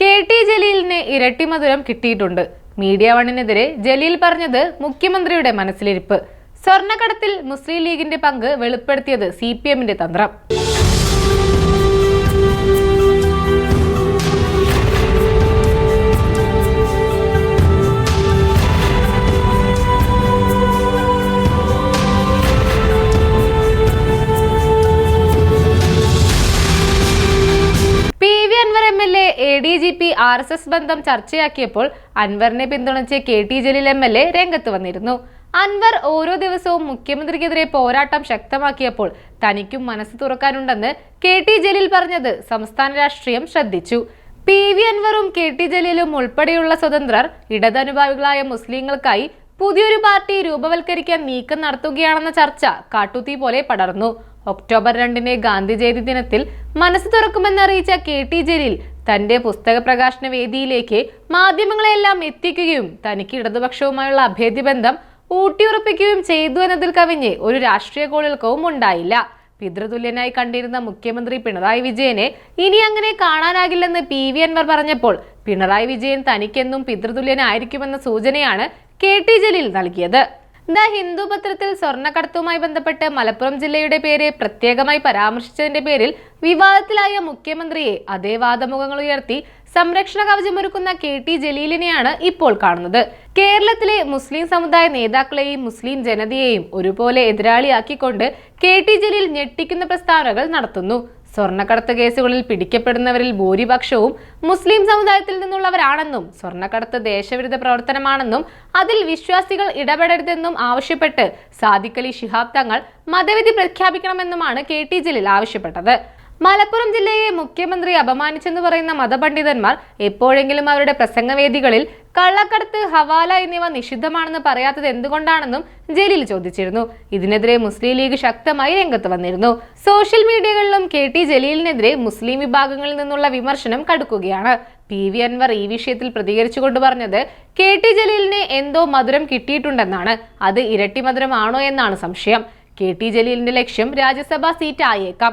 K T ജലീലിന് ഇരട്ടി മധുരം കിട്ടിയിട്ടുണ്ട്. മീഡിയ വണ്ണിനെതിരെ ജലീൽ പറഞ്ഞത് മുഖ്യമന്ത്രിയുടെ മനസ്സിലിരിപ്പ്. സ്വർണക്കടത്തിൽ മുസ്ലിം ലീഗിന്റെ പങ്ക് വെളിപ്പെടുത്തിയത് സി പി എമ്മിന്റെ തന്ത്രം. G P R S S ബന്ധം ചർച്ചയാക്കിയപ്പോൾ അൻവറിനെ പിന്തുണച്ച് K T Jaleel M L A രംഗത്ത് വന്നിരുന്നു. അൻവർ ഓരോ ദിവസവും മുഖ്യമന്ത്രിക്കെതിരെ പോരാട്ടം ശക്തമാക്കിയപ്പോൾ തനിക്കും മനസ്സ് തുറക്കാനുണ്ടെന്ന് കെ ടി ജലീൽ പറഞ്ഞത് സംസ്ഥാന രാഷ്ട്രീയം ശ്രദ്ധിച്ചു. പി വി അൻവറും കെ ടി ജലീലും ഉൾപ്പെടെയുള്ള സ്വതന്ത്രർ ഇടതനുഭാവികളായ മുസ്ലിങ്ങൾക്കായി പുതിയൊരു പാർട്ടി രൂപവൽക്കരിക്കാൻ നീക്കം നടത്തുകയാണെന്ന ചർച്ച കാട്ടുതീ പോലെ പടർന്നു. ഒക്ടോബർ രണ്ടിന് ഗാന്ധി ജയന്തി ദിനത്തിൽ മനസ്സ് തുറക്കുമെന്നറിയിച്ച കെ ടി ജലീൽ തന്റെ പുസ്തക പ്രകാശന വേദിയിലേക്ക് മാധ്യമങ്ങളെല്ലാം എത്തിക്കുകയും തനിക്ക് ഇടതുപക്ഷവുമായുള്ള അഭേദ്യബന്ധം ഊട്ടിയുറപ്പിക്കുകയും ചെയ്തു എന്നതിൽ കവിഞ്ഞ് ഒരു രാഷ്ട്രീയ കോളിളക്കവും ഉണ്ടായില്ല. പിതൃതുല്യനായി കണ്ടിരുന്ന മുഖ്യമന്ത്രി പിണറായി വിജയനെ ഇനി അങ്ങനെ കാണാനാകില്ലെന്ന് പി വി അൻവർ പറഞ്ഞപ്പോൾ പിണറായി വിജയൻ തനിക്കെന്നും പിതൃതുല്യനായിരിക്കുമെന്ന സൂചനയാണ് കെ ടി ജലീൽ നൽകിയത്. ദ ഹിന്ദു പത്രത്തിൽ സ്വർണക്കടത്തുമായി ബന്ധപ്പെട്ട് മലപ്പുറം ജില്ലയുടെ പേര് പ്രത്യേകമായി പരാമർശിച്ചതിന്റെ പേരിൽ വിവാദത്തിലായ മുഖ്യമന്ത്രിയെ അതേ വാദമുഖങ്ങൾ ഉയർത്തി സംരക്ഷണ കവചമൊരുക്കുന്ന കെ ടി ജലീലിനെയാണ് ഇപ്പോൾ കാണുന്നത്. കേരളത്തിലെ മുസ്ലിം സമുദായ നേതാക്കളെയും മുസ്ലിം ജനതയെയും ഒരുപോലെ എതിരാളിയാക്കിക്കൊണ്ട് കെ ടി ജലീൽ ഞെട്ടിക്കുന്ന പ്രസ്താവനകൾ നടത്തുന്നു. സ്വർണക്കടത്ത് കേസുകളിൽ പിടിക്കപ്പെടുന്നവരിൽ ഭൂരിപക്ഷവും മുസ്ലിം സമുദായത്തിൽ നിന്നുള്ളവരാണെന്നും സ്വർണക്കടത്ത് ദേശവിരുദ്ധ പ്രവർത്തനമാണെന്നും അതിൽ വിശ്വാസികൾ ഇടപെടരുതെന്നും ആവശ്യപ്പെട്ട് സാദിഖലി ശിഹാബ് തങ്ങൾ മതവിധി പ്രഖ്യാപിക്കണമെന്നുമാണ് കെ ടി ജലീൽ ആവശ്യപ്പെട്ടത്. മലപ്പുറം ജില്ലയെ മുഖ്യമന്ത്രി അപമാനിച്ചെന്ന് പറയുന്ന മതപണ്ഡിതന്മാർ എപ്പോഴെങ്കിലും അവരുടെ പ്രസംഗവേദികളിൽ കള്ളക്കടത്ത് ഹവാല എന്നിവ നിഷിദ്ധമാണെന്ന് പറയാത്തത് എന്തുകൊണ്ടാണെന്നും ജലീൽ ചോദിച്ചിരുന്നു. ഇതിനെതിരെ മുസ്ലിം ലീഗ് ശക്തമായി രംഗത്ത് വന്നിരുന്നു. സോഷ്യൽ മീഡിയകളിലും കെ ടി ജലീലിനെതിരെ മുസ്ലിം വിഭാഗങ്ങളിൽ നിന്നുള്ള വിമർശനം കടുക്കുകയാണ്. പി വി അൻവർ ഈ വിഷയത്തിൽ പ്രതികരിച്ചുകൊണ്ട് പറഞ്ഞത് കെ ടി ജലീലിന് എന്തോ മധുരം കിട്ടിയിട്ടുണ്ടെന്നാണ്. അത് ഇരട്ടി മധുരമാണോ എന്നാണ് സംശയം. കെ ടി ജലീലിന്റെ ലക്ഷ്യം രാജ്യസഭാ സീറ്റ് ആയേക്കാം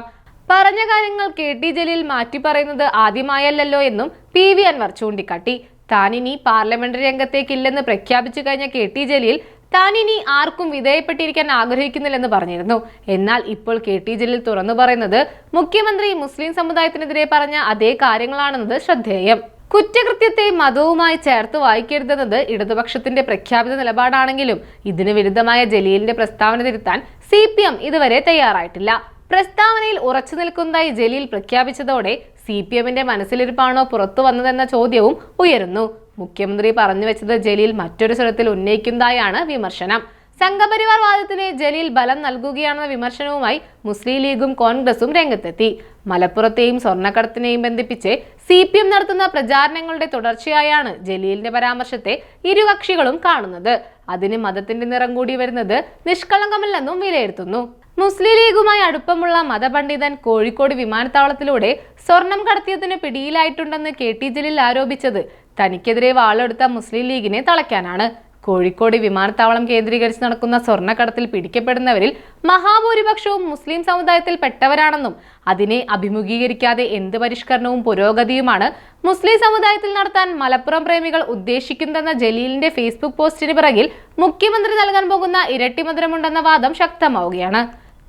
പറഞ്ഞ കാര്യങ്ങൾ കെ ടി ജലീൽ മാറ്റി പറയുന്നത് ആദ്യമായല്ലോ എന്നും പി വി അൻവർ ചൂണ്ടിക്കാട്ടി. താനിനി പാർലമെന്ററി രംഗത്തേക്കില്ലെന്ന് പ്രഖ്യാപിച്ചു കഴിഞ്ഞ കെ ടി ജലീൽ താനിനി ആർക്കും വിധേയപ്പെട്ടിരിക്കാൻ ആഗ്രഹിക്കുന്നില്ലെന്ന് പറഞ്ഞിരുന്നു. എന്നാൽ ഇപ്പോൾ കെ ടി ജലീൽ തുറന്നു പറയുന്നത് മുഖ്യമന്ത്രി മുസ്ലിം സമുദായത്തിനെതിരെ പറഞ്ഞ അതേ കാര്യങ്ങളാണെന്നത് ശ്രദ്ധേയം. കുറ്റകൃത്യത്തെ മതവുമായി ചേർത്ത് വായിക്കരുതെന്നത് ഇടതുപക്ഷത്തിന്റെ പ്രഖ്യാപിത നിലപാടാണെങ്കിലും ഇതിന് വിരുദ്ധമായ ജലീലിന്റെ പ്രസ്താവന തിരുത്താൻ സി ഇതുവരെ തയ്യാറായിട്ടില്ല. പ്രസ്താവനയിൽ ഉറച്ചു നിൽക്കുന്നതായി ജലീൽ പ്രഖ്യാപിച്ചതോടെ സി പി എമ്മിന്റെ മനസ്സിലിരിപ്പാണോ പുറത്തു വന്നതെന്ന ചോദ്യവും ഉയരുന്നു. മുഖ്യമന്ത്രി പറഞ്ഞു വെച്ചത് ജലീൽ മറ്റൊരു സ്വരത്തിൽ ഉന്നയിക്കുന്നതായാണ് വിമർശനം. സംഘപരിവാർ വാദത്തിന് ജലീൽ ബലം നൽകുകയാണെന്ന വിമർശനവുമായി മുസ്ലിം ലീഗും കോൺഗ്രസും രംഗത്തെത്തി. മലപ്പുറത്തെയും സ്വർണക്കടത്തിനെയും ബന്ധിപ്പിച്ച് സി പി എം നടത്തുന്ന പ്രചാരണങ്ങളുടെ തുടർച്ചയായാണ് ജലീലിന്റെ പരാമർശത്തെ ഇരുകക്ഷികളും കാണുന്നത്. അതിന് മതത്തിന്റെ നിറം കൂടി വരുന്നത് നിഷ്കളങ്കമല്ലെന്നും വിലയിരുത്തുന്നു. മുസ്ലിം ലീഗുമായി അടുപ്പമുള്ള മതപണ്ഡിതൻ കോഴിക്കോട് വിമാനത്താവളത്തിലൂടെ സ്വർണം കടത്തിയതിന് പിടിയിലായിട്ടുണ്ടെന്ന് കെ ടി ജലീൽ ആരോപിച്ചത്. തനിക്കെതിരെ വാളെടുത്ത മുസ്ലിം ലീഗിനെ തളയ്ക്കാനാണ്. കോഴിക്കോട് വിമാനത്താവളം കേന്ദ്രീകരിച്ച് നടക്കുന്ന സ്വർണക്കടത്തിൽ പിടിക്കപ്പെടുന്നവരിൽ മഹാഭൂരിപക്ഷവും മുസ്ലിം സമുദായത്തിൽ പെട്ടവരാണെന്നും അതിനെ അഭിമുഖീകരിക്കാതെ എന്ത് പരിഷ്കരണവും പുരോഗതിയുമാണ് മുസ്ലിം സമുദായത്തിൽ നടത്താൻ മലപ്പുറം പ്രേമികൾ ഉദ്ദേശിക്കുന്നതെന്ന ജലീലിന്റെ ഫേസ്ബുക്ക് പോസ്റ്റിന് പിറകിൽ മുഖ്യമന്ത്രി നൽകാൻ പോകുന്ന ഇരട്ടി ഇരട്ടിമധുരമുണ്ടെന്ന വാദം ശക്തമാവുകയാണ്.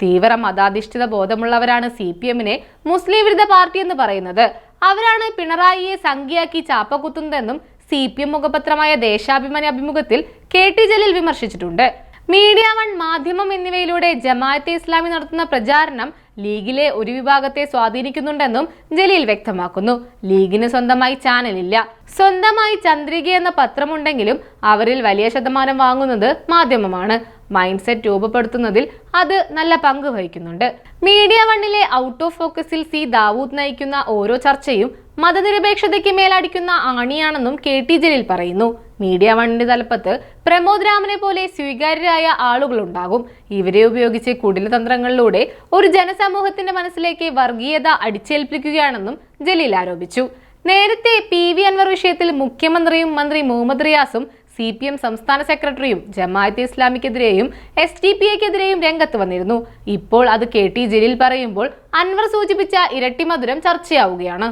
തീവ്ര മതാധിഷ്ഠിത ബോധമുള്ളവരാണ് സി പി എമ്മിനെ മുസ്ലിം വിരുദ്ധ പാർട്ടി എന്ന് പറയുന്നത്. അവരാണ് പിണറായിയെ സംഖ്യയാക്കി ചാപ്പകുത്തുന്നതെന്നും സി പി എം മുഖപത്രമായ ദേശാഭിമാനി അഭിമുഖത്തിൽ കെ ടി ജലീൽ വിമർശിച്ചിട്ടുണ്ട്. മീഡിയ വൺ മാധ്യമം എന്നിവയിലൂടെ ജമാഅത്തെ ഇസ്ലാമി നടത്തുന്ന പ്രചാരണം ലീഗിലെ ഒരു വിഭാഗത്തെ സ്വാധീനിക്കുന്നുണ്ടെന്നും ജലീൽ വ്യക്തമാക്കുന്നു. ലീഗിന് സ്വന്തമായി ചാനലില്ല. സ്വന്തമായി ചന്ദ്രിക എന്ന പത്രമുണ്ടെങ്കിലും അവരിൽ വലിയ ശതമാനം വാങ്ങുന്നത് മാധ്യമമാണ്. മൈൻഡ് സെറ്റ് രൂപപ്പെടുത്തുന്നതിൽ അത് നല്ല പങ്ക് വഹിക്കുന്നുണ്ട്. മീഡിയ വണ്ണിലെ ഔട്ട് ഓഫ് ഫോക്കസിൽ സി ദാവൂദ് നയിക്കുന്ന ഓരോ ചർച്ചയും മതനിരപേക്ഷതയ്ക്ക് മേലടിക്കുന്ന ആണിയാണെന്നും കെ ടി ജലീൽ പറയുന്നു. മീഡിയ വണ്ണിന്റെ തലപ്പത്ത് പ്രമോദ് രാമനെ പോലെ സ്വീകാര്യരായ ആളുകളുണ്ടാകും. ഇവരെ ഉപയോഗിച്ച് കുടിലതന്ത്രങ്ങളിലൂടെ ഒരു ജനസമൂഹത്തിന്റെ മനസ്സിലേക്ക് വർഗീയത അടിച്ചേൽപ്പിക്കുകയാണെന്നും ജലീൽ ആരോപിച്ചു. നേരത്തെ പി വി അൻവർ വിഷയത്തിൽ മുഖ്യമന്ത്രിയും മന്ത്രി മുഹമ്മദ് റിയാസും സി പി എം സംസ്ഥാന സെക്രട്ടറിയും ജമാഅത്തെ ഇസ്ലാമിക്കെതിരെയും എസ് ഡി പി എക്കെതിരെയും രംഗത്ത് വന്നിരുന്നു. ഇപ്പോൾ അത് കെ ടി ജലീൽ പറയുമ്പോൾ അൻവർ സൂചിപ്പിച്ച ഇരട്ടിമധുരം ചർച്ചയാവുകയാണ്.